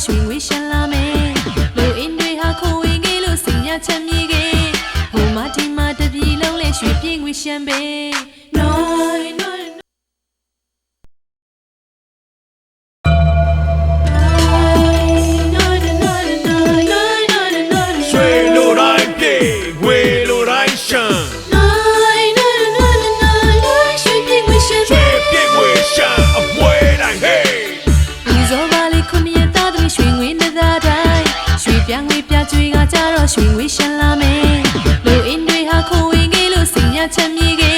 Chung. တော့ရွှေငွေရှမ်းလာမယ်လူအင်းတွေဟာခိုးဝင်ငယ်လို့စိတ်ညချမ်းမြေကေ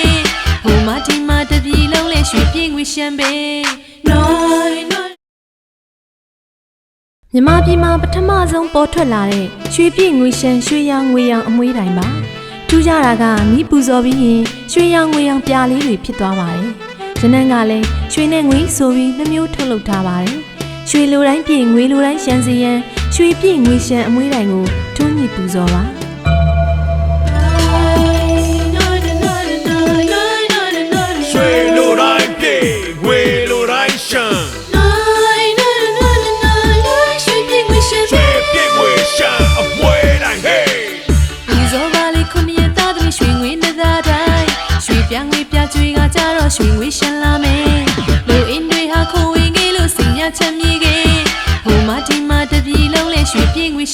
ဟိုမဒီမတပြီလုံးလဲရွှေပြည့်ငွေရှမ်းပဲ noi noi မြန်မာပြည်မှာပထမဆုံးပေါ်ထွက်လာတဲ့ရွှေပြည့်ငွေရှမ်းရွှေရောင်ငွေရောင်အမွှေးတိုင်ပါထူးခြားတာကမိပူဇော်ပြီးရင်ရွှေရောင်ငွေရောင်ပြားလေးတွေဖြစ်သွားပါတယ်ရနံ့ကလည်းရွှေနဲ့ငွေဆိုပြီးနှမျိုးထုတ်လုပ်ထားပါတယ်ရွှေလိုတိုင်းပြည့်ငွေလိုတိုင်းရှမ်းစီရန် ရွှေပြည့်ငွေရှမ်းအမွှေးတိုင်ကိုထွန်းညှိပူဇော်ပါရွှေလိုတိုင်းပြေငွေလိုတိုင်းရှမ်းရွှေပြည့်ငွေရှမ်းအမွေတိုင်းဟေးဒီဇော်ပါလေးခုနှစ်ရက်သားသမီးရွှေငွေနှစ်သားတိုင်းရွှေပြငွေပြကျွေးကကြတော့ရွှေငွေရှမ်းလာမယ်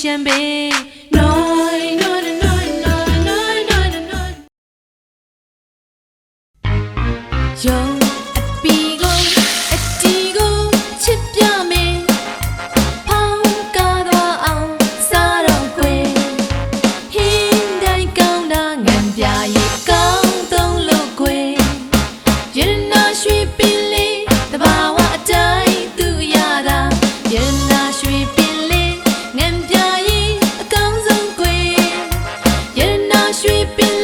ရွှေပြငွေရှ တနာ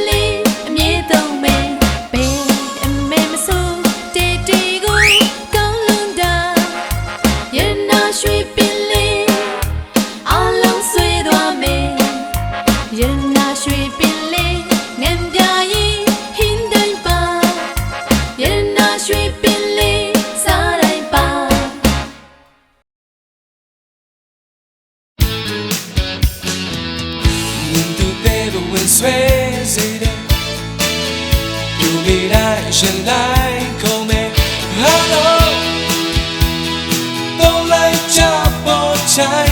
ဆွဲစေတဲ့ယူမိတိုင်းရှင်လိုက်ခုံးမဲ့ဟာလို့တော့လိုက်ချပေါ်ချို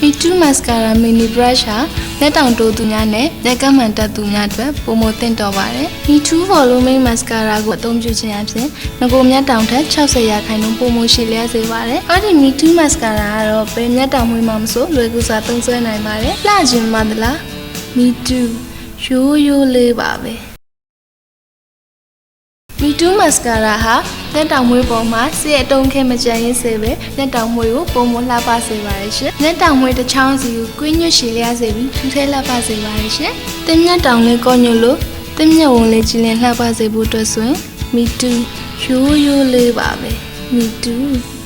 P2 Mascara Mini Brush ဟာလက်တောင်တိုးသူများနဲ့လက်ကမ်းမှန်တက်သူများအတွက်ပိုမိုသင့်တော်ပါတယ်။ P2 Volume Mascara ကိုအသုံးပြုခြင်းအပြင်ငကိုမြတ်တောင်ထက်60ရာခိုင်နှုန်းပိုမိုရှည်လျားစေပါတယ်။အဲ့ဒီ P2 Mascara ကတော့ဘယ်မြတ်တောင်မွေးမှမဆိုလွယ်ကူစွာသုံးစွဲနိုင်ပါတယ်။လှခြင်းမသလား Me too ရိုးရိုးလေးပါပဲ။ Me Too Mascara ဟာလက်တောင်မွေးပေါ်မှာစီအတုံးခဲမကြမ်းရင်စေပဲလက်တောင်မွေးကိုပုံမလှပစေပါတယ်ရှင်။လက်တောင်မွေးတစ်ချောင်းစီကိုကွင်းညွတ်ရှည်လျားစေပြီးထူးထဲလှပစေပါတယ်ရှင်။တင်းမြတ်တောင်လေးကောညွတ်လို့တင်းမြတ်ဝင်လေးကြည်လင်လှပစေဖို့အတွက်ဆိုရင် Me Too ရိုးရိုးလေးပါပဲ Me Too